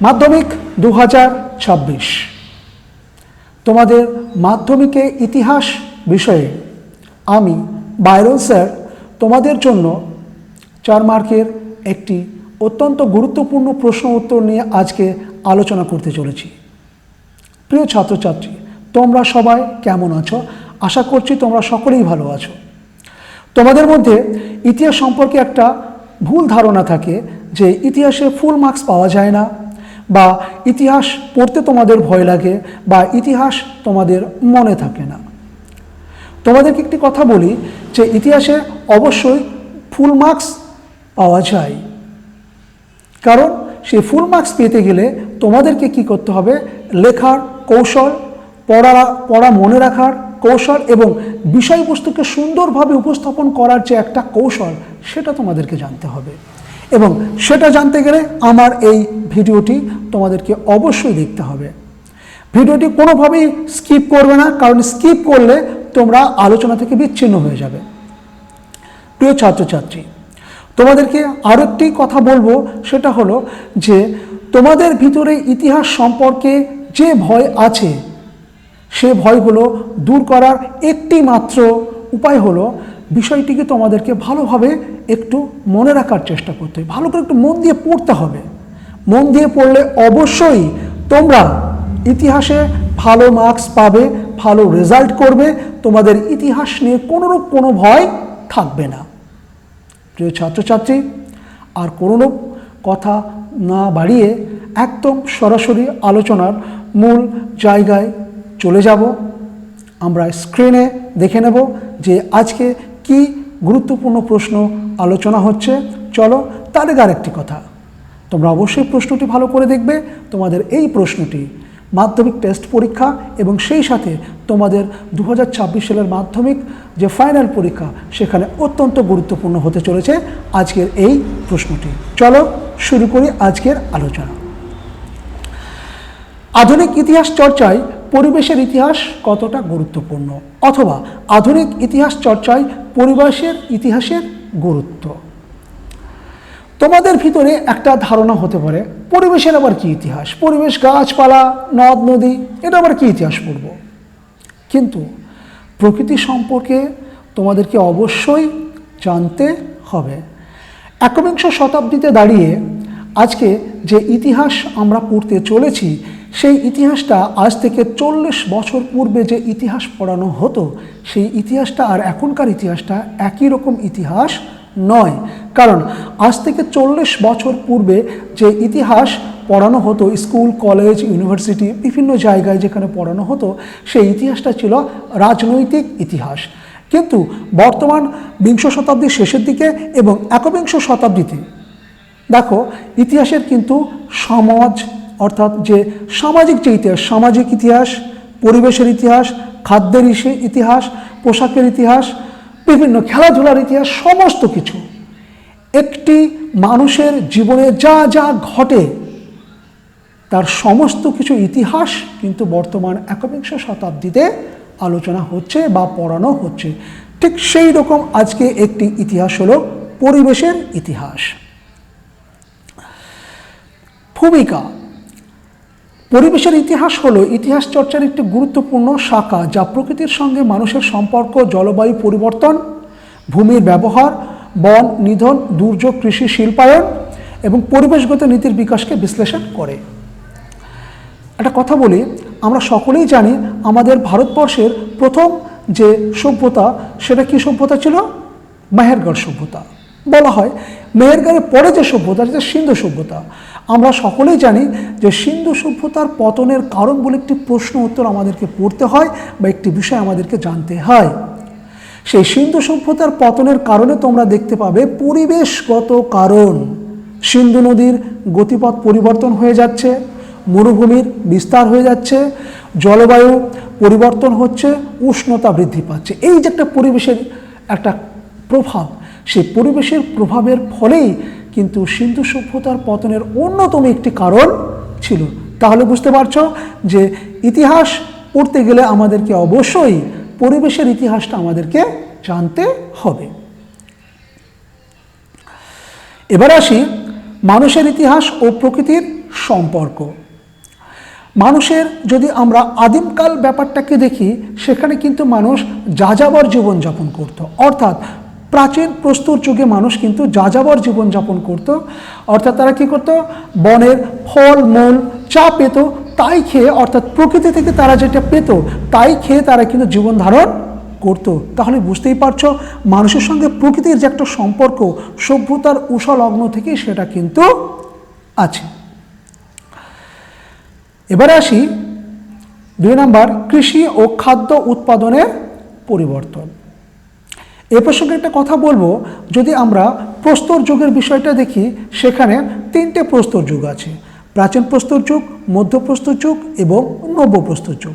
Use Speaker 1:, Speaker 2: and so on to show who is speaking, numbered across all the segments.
Speaker 1: মাধ্যমিক দু তোমাদের মাধ্যমিকে ইতিহাস বিষয়ে আমি বাইরন স্যার তোমাদের জন্য চার মার্কের একটি অত্যন্ত গুরুত্বপূর্ণ প্রশ্ন উত্তর নিয়ে আজকে আলোচনা করতে চলেছি। প্রিয় ছাত্রছাত্রী, তোমরা সবাই কেমন আছো? আশা করছি তোমরা সকলেই ভালো আছো। তোমাদের মধ্যে ইতিহাস সম্পর্কে একটা ভুল ধারণা থাকে যে ইতিহাসে ফুল মার্কস পাওয়া যায় না। বা ইতিহাস পড়তে তোমাদের ভয় লাগে বা ইতিহাস তোমাদের মনে থাকে না। তোমাদেরকে একটি কথা বলি যে ইতিহাসে অবশ্যই ফুল মার্কস পাওয়া যায়। কারণ সেই ফুল মার্কস পেতে গেলে তোমাদেরকে কি করতে হবে? লেখার কৌশল, পড়া পড়া মনে রাখার কৌশল এবং বিষয়বস্তুকে সুন্দরভাবে উপস্থাপন করার যে একটা কৌশল, সেটা তোমাদেরকে জানতে হবে। এবং সেটা জানতে গেলে আমার এই ভিডিওটি তোমাদেরকে অবশ্যই দেখতে হবে। ভিডিওটি কোনোভাবেই স্কিপ করবে না, কারণ স্কিপ করলে তোমরা আলোচনা থেকে বিচ্ছিন্ন হয়ে যাবে। প্রিয় ছাত্রছাত্রী, তোমাদেরকে আরও একটি কথা বলব, সেটা হলো যে তোমাদের ভিতরে ইতিহাস সম্পর্কে যে ভয় আছে, সে ভয়গুলো দূর করার একটি মাত্র উপায় হলো বিষয়টিকে তোমাদেরকে ভালোভাবে একটু মনে রাখার চেষ্টা করতে হবে। ভালো করে একটু মন দিয়ে পড়তে হবে। মন দিয়ে পড়লে অবশ্যই তোমরা ইতিহাসে ভালো মার্কস পাবে, ভালো রেজাল্ট করবে। তোমাদের ইতিহাস নিয়ে কোনোরূপ কোনো ভয় থাকবে না। প্রিয় ছাত্রছাত্রী, আর কোনো কথা না বাড়িয়ে একদম সরাসরি আলোচনার মূল জায়গায় চলে যাব। আমরা স্ক্রিনে দেখে নেব যে আজকে কি গুরুত্বপূর্ণ প্রশ্ন আলোচনা হচ্ছে। চলো আগে আরেকটি কথা। তোমরা অবশ্যই প্রশ্নটি ভালো করে দেখবে। তোমাদের এই প্রশ্নটি মাধ্যমিক টেস্ট পরীক্ষা এবং সেই সাথে তোমাদের দু হাজার ছাব্বিশ সালের মাধ্যমিক যে ফাইনাল পরীক্ষা, সেখানে অত্যন্ত গুরুত্বপূর্ণ হতে চলেছে আজকের এই প্রশ্নটি। চলো শুরু করি আজকের আলোচনা। আধুনিক ইতিহাস চর্চায় পরিবেশের ইতিহাস কতটা গুরুত্বপূর্ণ? অথবা আধুনিক ইতিহাস চর্চায় পরিবেশের ইতিহাসের গুরুত্ব। তোমাদের ভিতরে একটা ধারণা হতে পারে, পরিবেশের আবার কি ইতিহাস? পরিবেশ, গাছপালা, নদ, নদী, এটা আবার কি ইতিহাস পড়ব কিন্তু প্রকৃতি সম্পর্কে তোমাদেরকে অবশ্যই জানতে হবে। একবিংশ শতাব্দীতে দাঁড়িয়ে আজকে যে ইতিহাস আমরা পড়তে চলেছি, সেই ইতিহাসটা আজ থেকে চল্লিশ বছর পূর্বে যে ইতিহাস পড়ানো হতো, সেই ইতিহাসটা আর এখনকার ইতিহাসটা একই রকম ইতিহাস নয়। কারণ আজ থেকে চল্লিশ বছর পূর্বে যে ইতিহাস পড়ানো হতো, স্কুল, কলেজ, ইউনিভার্সিটি, বিভিন্ন জায়গায় যেখানে পড়ানো হতো, সেই ইতিহাসটা ছিল রাজনৈতিক ইতিহাস। কিন্তু বর্তমান বিংশ শতাব্দীর শেষের দিকে এবং একবিংশ শতাব্দীতে দেখো, ইতিহাসের কিন্তু সমাজ, অর্থাৎ যে সামাজিক যে ইতিহাস, সামাজিক ইতিহাস, পরিবেশের ইতিহাস, খাদ্যের ইতিহাস, পোশাকের ইতিহাস বিভিন্ন খেলাধুলার ইতিহাস, সমস্ত কিছু। একটি মানুষের জীবনে যা যা ঘটে, তার সমস্ত কিছু ইতিহাস কিন্তু বর্তমান একবিংশ শতাব্দীতে আলোচনা হচ্ছে বা পড়ানো হচ্ছে। ঠিক সেই রকম আজকে একটি ইতিহাস হলো পরিবেশের ইতিহাস। ভূমিকা। পরিবেশের ইতিহাস হলো ইতিহাস চর্চার একটি গুরুত্বপূর্ণ শাখা যা প্রকৃতির সঙ্গে মানুষের সম্পর্ক, জলবায়ু পরিবর্তন, ভূমির ব্যবহার, বন, নিধন, দুর্যোগ, কৃষি, শিল্পায়ন এবং পরিবেশগত নীতির বিকাশকে বিশ্লেষণ করে। একটা কথা বলি, আমরা সকলেই জানি আমাদের ভারতবর্ষের প্রথম যে সভ্যতা, সেটা কি সভ্যতা ছিল? মেহেরগড় সভ্যতা। বলা হয় মেহেরগড়ের পরে যে সভ্যতা, সেটা সিন্ধু সভ্যতা। আমরা সকলেই জানি যে সিন্ধু সভ্যতার পতনের কারণ বলে একটি প্রশ্ন উত্তর আমাদেরকে পড়তে হয় বা একটি বিষয় আমাদেরকে জানতে হয়। সেই সিন্ধু সভ্যতার পতনের কারণে তোমরা দেখতে পাবে পরিবেশগত কারণ। সিন্ধু নদীর গতিপথ পরিবর্তন হয়ে যাচ্ছে, মরুভূমির বিস্তার হয়ে যাচ্ছে, জলবায়ু পরিবর্তন হচ্ছে, উষ্ণতা বৃদ্ধি পাচ্ছে। এই যে একটা পরিবেশের একটা প্রভাব, সেই পরিবেশের প্রভাবের ফলেই কিন্তু সিন্ধু সভ্যতার পতনের অন্যতম একটি কারণ ছিল। তাহলে বুঝতে পারছ যে ইতিহাস পড়তে গেলে আমাদেরকে অবশ্যই পরিবেশের ইতিহাসটা আমাদেরকে জানতে হবে। এবার আসি মানুষের ইতিহাস ও প্রকৃতির সম্পর্ক। মানুষের যদি আমরা আদিমকাল ব্যাপারটাকে দেখি, সেখানে কিন্তু মানুষ যাযাবর জীবনযাপন করত। অর্থাৎ প্রাচীন প্রস্তুর যুগে মানুষ কিন্তু যাযাবর জীবনযাপন করত। অর্থাৎ তারা কি করত? বনের ফল, মূল চা পেত তাই খেয়ে, অর্থাৎ প্রকৃতি থেকে তারা যেটা পেত তাই খেয়ে তারা কিন্তু জীবন ধারণ করতো। তাহলে বুঝতেই পারছ, মানুষের সঙ্গে প্রকৃতির যে একটা সম্পর্ক, সভ্যতার উষলগ্ন থেকেই সেটা কিন্তু আছে। এবারে আসি দুই নম্বর, কৃষি ও খাদ্য উৎপাদনের পরিবর্তন। এ প্রসঙ্গে একটা কথা বলব, যদি আমরা প্রস্তর যুগের বিষয়টা দেখি, সেখানে তিনটে প্রস্তর যুগ আছে। প্রাচীন প্রস্তর যুগ মধ্যপ্রস্তর যুগ এবং নব্যপ্রস্তর যুগ।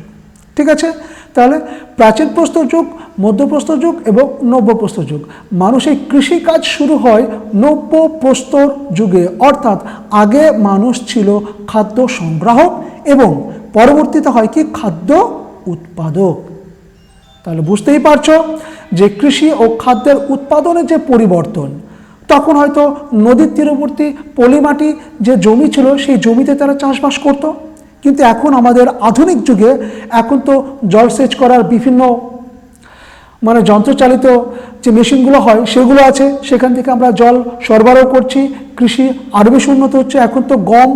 Speaker 1: ঠিক আছে? তাহলে প্রাচীন প্রস্তর যুগ মধ্যপ্রস্তর যুগ এবং নব্যপ্রস্তর যুগ। মানুষের কৃষিকাজ শুরু হয় নব্য প্রস্তর যুগে। অর্থাৎ আগে মানুষ ছিল খাদ্য সংগ্রাহক এবং পরবর্তীতে হয় কি? খাদ্য উৎপাদক। তাহলে বুঝতেই পারছ? যে কৃষি ও খাদ্যের উৎপাদনের যে পরিবর্তন, তখন হয়তো নদীর তীরবর্তী পলিমাটি যে জমি ছিল, সেই জমিতে তারা চাষবাস করত। কিন্তু এখন আমাদের আধুনিক যুগে এখন তো জলসেচ করার বিভিন্ন মানে যন্ত্রচালিত যে মেশিনগুলো হয়, সেগুলো আছে। সেখান থেকে আমরা জল সরবরাহ করছি। কৃষি আরও বেশি উন্নত হচ্ছে। এখন তো গম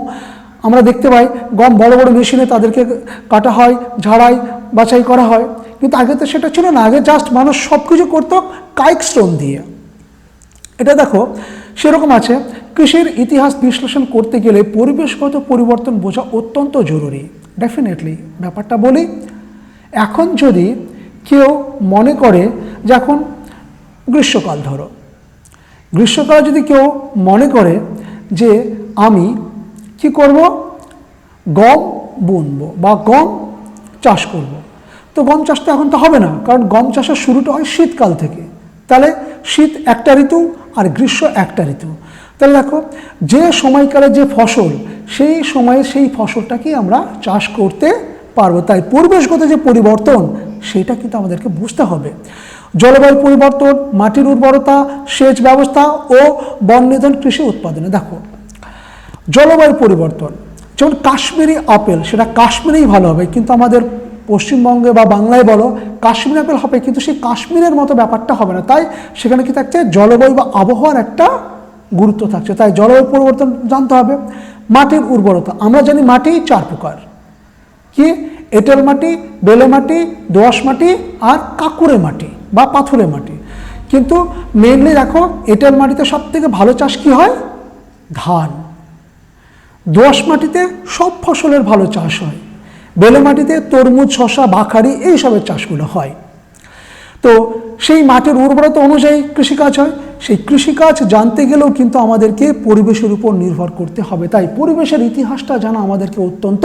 Speaker 1: আমরা দেখতে পাই। গম বড় বড় মেশিনে তাদেরকে কাটা হয়, ঝাড়াই, বাছাই করা হয়। কিন্তু আগে তো সেটা ছিল না, আগে জাস্ট মানুষ সব কিছু করতো কায়িক শ্রম দিয়ে। এটা দেখো, সেরকম আছে, কৃষির ইতিহাস বিশ্লেষণ করতে গেলে পরিবেশগত পরিবর্তন বোঝা অত্যন্ত জরুরি। ডেফিনেটলি ব্যাপারটা বলি, এখন যদি কেউ মনে করে যে এখন গ্রীষ্মকাল ধরো, গ্রীষ্মকালে যদি কেউ মনে করে যে আমি কি করব? গম বুনবো বা গম চাষ করব। তো গম চাষ তো এখন তো হবে না, কারণ গম চাষের শুরুটা হয় শীতকাল থেকে। তাহলে শীত একটা ঋতু আর গ্রীষ্ম একটা ঋতু। তাহলে দেখো, যে সময়কালে যে ফসল, সেই সময়ে সেই ফসলটাকেই আমরা চাষ করতে পারব। তাই পরিবেশগত যে পরিবর্তন, সেটা কিন্তু আমাদেরকে বুঝতে হবে। জলবায়ু পরিবর্তন, মাটির উর্বরতা, সেচ ব্যবস্থা ও বন নিধন কৃষি উৎপাদনে। দেখো, জলবায়ু পরিবর্তন, যেমন কাশ্মীরি আপেল, সেটা কাশ্মীরেই ভালো হবে, কিন্তু আমাদের পশ্চিমবঙ্গে বা বাংলায় বলো, কাশ্মীর আপেল হবে, কিন্তু সেই কাশ্মীরের মতো ব্যাপারটা হবে না। তাই সেখানে কি থাকছে? জলবায়ু বা আবহাওয়ার একটা গুরুত্ব থাকছে। তাই জলবায়ু পরিবর্তন জানতে হবে। মাটির উর্বরতা। আমরা জানি মাটি চার প্রকার। কি? এঁটেল মাটি, বেলে মাটি দোআঁশ মাটি আর কাকুরে মাটি বা পাথুরে মাটি। কিন্তু মেনলি দেখো, এঁটেল মাটিতে সব থেকে ভালো চাষ কি হয়? ধান। দোআঁশ মাটিতে সব ফসলের ভালো চাষ হয়। বেলে মাটিতে তরমুজ শশা বাখারি এইসবের চাষগুলো হয়। তো সেই মাটির উর্বরতা অনুযায়ী কৃষিকাজ হয়। সেই কৃষিকাজ জানতে গেলেও কিন্তু আমাদেরকে পরিবেশের উপর নির্ভর করতে হবে। তাই পরিবেশের ইতিহাসটা জানা আমাদেরকে অত্যন্ত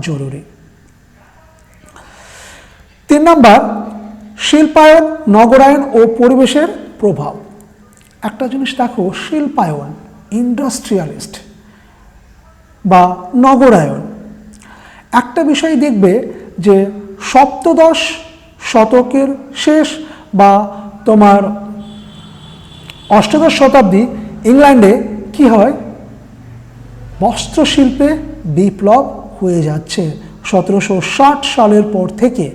Speaker 1: জরুরি। তিন নাম্বার, শিল্পায়ন, নগরায়ন ও পরিবেশের প্রভাব। একটা জিনিস দেখো, শিল্পায়ন ইন্ডাস্ট্রিয়ালিস্ট বা নগরায়ন একটা বিষয় দেখবে যে সপ্তদশ শতকের শেষ বা তোমার অষ্টাদশ শতাব্দী ইংল্যান্ডে কি হয়? বস্ত্রশিল্পে বিপ্লব হয়ে যাচ্ছে সতেরোশো ষাট সালের পর থেকে।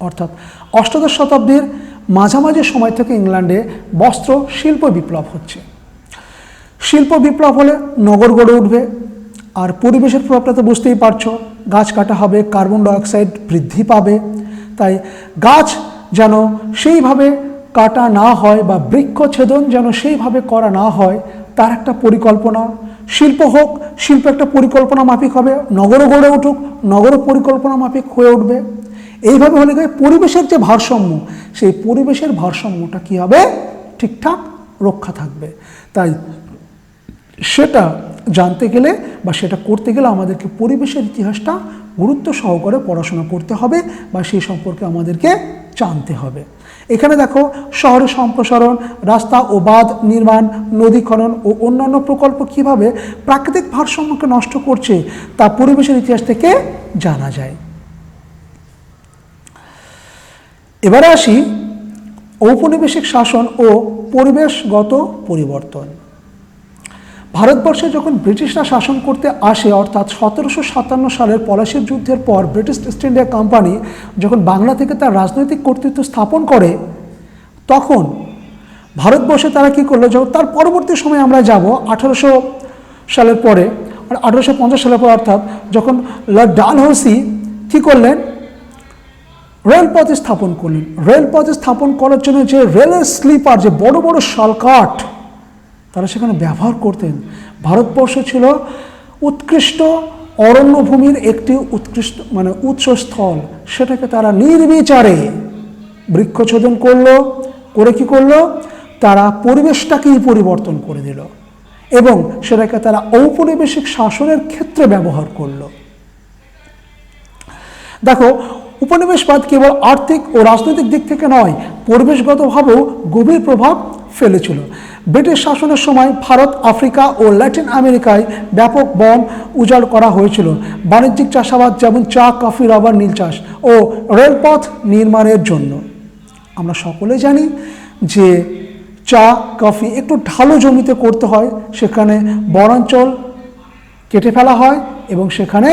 Speaker 1: অর্থাৎ অষ্টাদশ শতাব্দীর মাঝামাঝি সময় থেকে ইংল্যান্ডে বস্ত্র শিল্প বিপ্লব হচ্ছে। শিল্প বিপ্লব হলে নগর গড়ে উঠবে। আর পরিবেশের প্রভাবটা তো বুঝতেই পারছ। গাছ কাটা হবে, কার্বন ডাইঅক্সাইড বৃদ্ধি পাবে। তাই গাছ যেন সেইভাবে কাটা না হয় বা বৃক্ষছেদন যেন সেইভাবে করা না হয়, তার একটা পরিকল্পনা। শিল্প হোক, শিল্প একটা পরিকল্পনা মাফিক হবে নগরও গড়ে উঠুক নগরও পরিকল্পনা মাফিক হয়ে উঠবে। এইভাবে হলে পরিবেশের যে ভারসাম্য, সেই পরিবেশের ভারসাম্যটা কী হবে? ঠিকঠাক রক্ষা থাকবে। তাই সেটা জানতে গেলে বা সেটা করতে গেলে আমাদেরকে পরিবেশের ইতিহাসটা গুরুত্ব সহকারে পড়াশোনা করতে হবে বা সেই সম্পর্কে আমাদেরকে জানতে হবে। এখানে দেখো শহরের সম্প্রসারণ, রাস্তা ও বাঁধ নির্মাণ, নদী খনন ও অন্যান্য প্রকল্প কীভাবে প্রাকৃতিক ভারসাম্যকে নষ্ট করছে তা পরিবেশের ইতিহাস থেকে জানা যায়। এবারে আসি ঔপনিবেশিক শাসন ও পরিবেশগত পরিবর্তন। ভারতবর্ষে যখন ব্রিটিশরা শাসন করতে আসে, অর্থাৎ সতেরোশো সাতান্ন সালের পলাশির যুদ্ধের পর ব্রিটিশ ইস্ট ইন্ডিয়া কোম্পানি যখন বাংলা থেকে তার রাজনৈতিক কর্তৃত্ব স্থাপন করে, তখন ভারতবর্ষে তারা কি করল? যখন তার পরবর্তী সময়ে আমরা যাব, আঠারোশো সালের পরে আঠারোশো পঞ্চাশ সালের পর, অর্থাৎ যখন লর্ড ডালহৌসি কী করলেন? রেলপথ স্থাপন করলেন। রেলপথ স্থাপন করার জন্য যে রেলের স্লিপার, যে বড় বড় শালকাঠ তারা সেখানে ব্যবহার করতেন। ভারতবর্ষ ছিল উৎকৃষ্ট অরণ্যভূমির একটি উৎকৃষ্ট মানে উৎসস্থল। সেটাকে তারা নির্বিচারে বৃক্ষচ্ছেদন করল। করে কি করল? তারা পরিবেশটাকেই পরিবর্তন করে দিল এবং সেটাকে তারা ঔপনিবেশিক শাসনের ক্ষেত্রে ব্যবহার করল। দেখো, উপনিবেশবাদ কেবল আর্থিক ও রাজনৈতিক দিক থেকে নয়, পরিবেশগতভাবেও গভীর প্রভাব ফেলেছিল। ব্রিটিশ শাসনের সময় ভারত, আফ্রিকা ও ল্যাটিন আমেরিকায় ব্যাপক বন উজাড় করা হয়েছিল। বাণিজ্যিক চাষাবাদ যেমন চা, কফি, রাবার, নীল চাষ ও রেলপথ নির্মাণের জন্য। আমরা সকলে জানি যে চা, কফি একটু ঢালু জমিতে করতে হয়, সেখানে বনাঞ্চল কেটে ফেলা হয় এবং সেখানে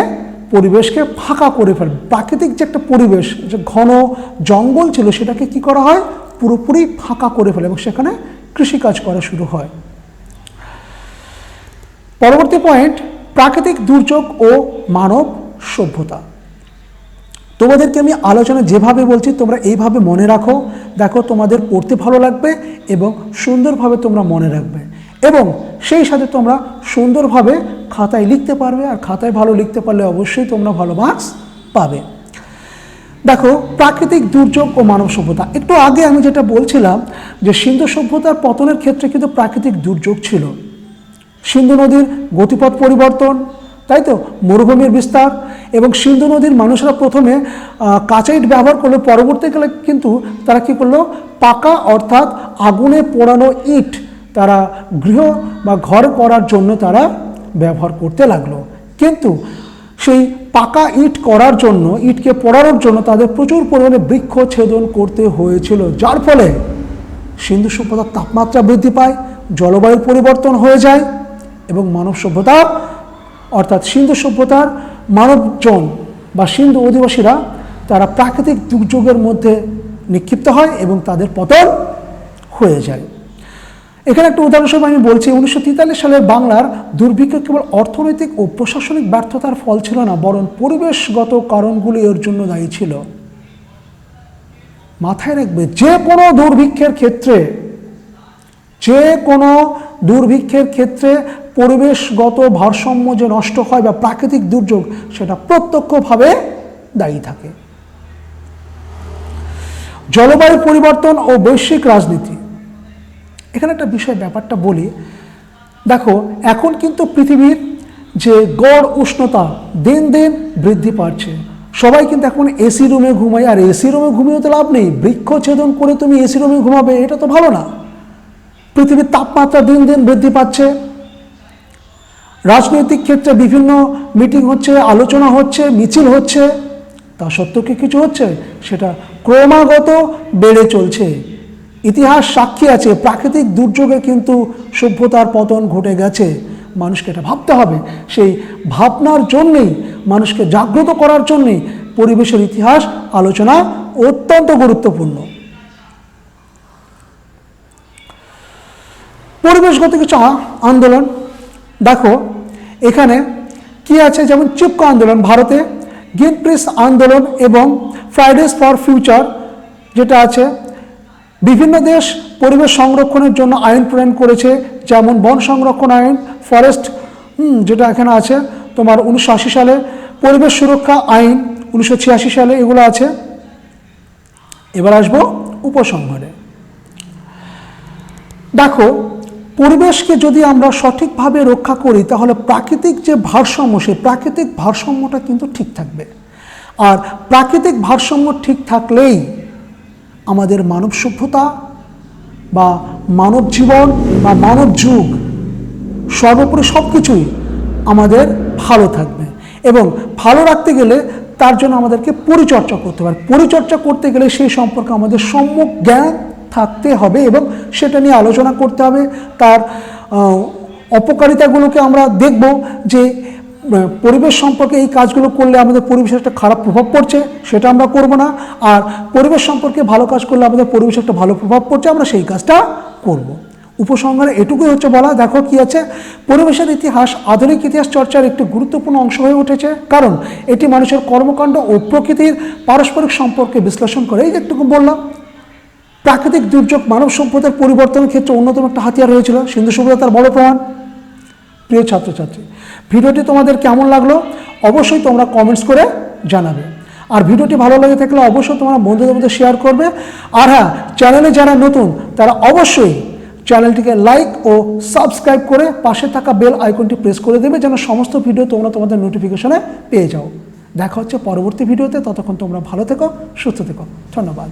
Speaker 1: পরিবেশকে ফাঁকা করে ফেলে। প্রাকৃতিক যে একটা পরিবেশ, যে ঘন জঙ্গল ছিল, সেটাকে কি করা হয়? পুরোপুরি ফাঁকা করে ফেলে এবং সেখানে কৃষিকাজ করা শুরু হয়। পরবর্তী পয়েন্ট প্রাকৃতিক দুর্যোগ ও মানব সভ্যতা। তোমাদেরকে আমি আলোচনা যেভাবে বলছি, তোমরা এইভাবে মনে রাখো। দেখো, তোমাদের পড়তে ভালো লাগবে এবং সুন্দরভাবে তোমরা মনে রাখবে। এবং সেই সাথে তোমরা সুন্দরভাবে খাতায় লিখতে পারবে, আর খাতায় ভালো লিখতে পারলে অবশ্যই তোমরা ভালো মার্কস পাবে। দেখো, প্রাকৃতিক দুর্যোগ ও মানব সভ্যতা। একটু আগে আমি যেটা বলছিলাম যে সিন্ধু সভ্যতার পতনের ক্ষেত্রে কিন্তু প্রাকৃতিক দুর্যোগ ছিল। সিন্ধু নদীর গতিপথ পরিবর্তন, তাই তো? মরুভূমির বিস্তার এবং সিন্ধু নদীর মানুষরা প্রথমে কাঁচা ইট ব্যবহার করল পরবর্তীকালে কিন্তু তারা কি করল? পাকা অর্থাৎ আগুনে পোড়ানো ইট তারা গৃহ বা ঘর করার জন্য তারা ব্যবহার করতে লাগল। কিন্তু সেই পাকা ইট করার জন্য, ইটকে পড়ানোর জন্য তাদের প্রচুর পরিমাণে বৃক্ষ ছেদন করতে হয়েছিল, যার ফলে সিন্ধু সভ্যতার তাপমাত্রা বৃদ্ধি পায় জলবায়ুর পরিবর্তন হয়ে যায় এবং মানব সভ্যতা, অর্থাৎ সিন্ধু সভ্যতার মানবজন বা সিন্ধু অধিবাসীরা তারা প্রাকৃতিক দুর্যোগের মধ্যে নিক্ষিপ্ত হয় এবং তাদের পতন হয়ে যায়। এখানে একটা উদাহরণস্বরূপ আমি বলছি, উনিশশো সালের বাংলার দুর্ভিক্ষ কেবল অর্থনৈতিক ও প্রশাসনিক ব্যর্থতার ফল ছিল না, বরং পরিবেশগত কারণগুলি এর জন্য দায়ী ছিল। মাথায় রাখবে, যে কোনো দুর্ভিক্ষের ক্ষেত্রে, যে কোনো দুর্ভিক্ষের ক্ষেত্রে পরিবেশগত ভারসাম্য যে নষ্ট হয় বা প্রাকৃতিক দুর্যোগ, সেটা প্রত্যক্ষভাবে দায়ী থাকে। জলবায়ু পরিবর্তন ও বৈশ্বিক রাজনীতি। এখানে একটা বিষয় ব্যাপারটা বলি। দেখো, এখন কিন্তু পৃথিবীর যে গড় উষ্ণতা দিন দিন বৃদ্ধি পাচ্ছে। সবাই কিন্তু এখন এসি রুমে ঘুমায়, আর এসি রুমে ঘুমিয়ে তো লাভ নেই। বৃক্ষ ছেদন করে তুমি এসি রুমে ঘুমাবে, এটা তো ভালো না। পৃথিবীর তাপমাত্রা দিন দিন বৃদ্ধি পাচ্ছে। রাজনৈতিক ক্ষেত্রে বিভিন্ন মিটিং হচ্ছে, আলোচনা হচ্ছে, মিছিল হচ্ছে। তা সত্ত্বেও কি কিছু হচ্ছে? সেটা ক্রমাগত বেড়ে চলছে। ইতিহাস সাক্ষী আছে, প্রাকৃতিক দুর্যোগে কিন্তু সভ্যতার পতন ঘটে গেছে। মানুষকে এটা ভাবতে হবে। সেই ভাবনার জন্যেই, মানুষকে জাগ্রত করার জন্যেই পরিবেশের ইতিহাস, আলোচনা অত্যন্ত গুরুত্বপূর্ণ। পরিবেশগত কিছু আন্দোলন। দেখো, এখানে কি আছে? যেমন চিপকো আন্দোলন ভারতে গ্রিন পিস আন্দোলন এবং ফ্রাইডেজ ফর ফিউচার যেটা আছে বিভিন্ন দেশ পরিবেশ সংরক্ষণের জন্য আইন প্রণয়ন করেছে, যেমন বন সংরক্ষণ আইন, ফরেস্ট যেটা এখানে আছে, তোমার উনিশশো আশি সালে, পরিবেশ সুরক্ষা আইন উনিশশো ছিয়াশি সালে এগুলো আছে। এবার আসব উপসংহারে। দেখো, পরিবেশকে যদি আমরা সঠিকভাবে রক্ষা করি, তাহলে প্রাকৃতিক যে ভারসাম্য, সেই প্রাকৃতিক ভারসাম্যটা কিন্তু ঠিক থাকবে। আর প্রাকৃতিক ভারসাম্য ঠিক থাকলেই আমাদের মানব সভ্যতা বা মানব জীবন বা মানব যুগ, সর্বোপরি সব কিছুই আমাদের ভালো থাকবে। এবং ভালো রাখতে গেলে তার জন্য আমাদেরকে পরিচর্যা করতে হবে। পরিচর্যা করতে গেলে সেই সম্পর্কে আমাদের সম্যক জ্ঞান থাকতে হবে এবং সেটা নিয়ে আলোচনা করতে হবে। তার অপকারিতাগুলোকে আমরা দেখব যে পরিবেশ সম্পর্কে এই কাজগুলো করলে আমাদের পরিবেশের একটা খারাপ প্রভাব পড়ছে, সেটা আমরা করব না। আর পরিবেশ সম্পর্কে ভালো কাজ করলে আমাদের পরিবেশে একটা ভালো প্রভাব পড়ছে, আমরা সেই কাজটা করব। উপসংহারে এটুকুই হচ্ছে বলা, দেখো কি আছে, পরিবেশের ইতিহাস, আধুনিক ইতিহাস চর্চার একটি গুরুত্বপূর্ণ অংশ হয়ে উঠেছে। কারণ এটি মানুষের কর্মকাণ্ড ও প্রকৃতির পারস্পরিক সম্পর্কে বিশ্লেষণ করে। এই যে একটু বললাম, প্রাকৃতিক দুর্যোগ মানব সম্পদের পরিবর্তনের ক্ষেত্রে অন্যতম একটা হাতিয়ার হয়েছিল, সিন্ধু সভ্যতা তার বড় প্রমাণ। প্রিয় ছাত্রছাত্রী, ভিডিওটি তোমাদের কেমন লাগল অবশ্যই তোমরা কমেন্টস করে জানাবে। আর ভিডিওটি ভালো লেগে থাকলে অবশ্যই তোমরা বন্ধুদের মধ্যে শেয়ার করবে। আর হ্যাঁ চ্যানেলে যারা নতুন, তারা অবশ্যই চ্যানেলটিকে লাইক ও সাবস্ক্রাইব করে পাশে থাকা বেল আইকনটি প্রেস করে দেবে যেন সমস্ত ভিডিও তোমরা তোমাদের নোটিফিকেশনে পেয়ে যাও। দেখা হচ্ছে পরবর্তী ভিডিওতে ততক্ষণ তোমরা ভালো থেকো, সুস্থ থেকো। ধন্যবাদ।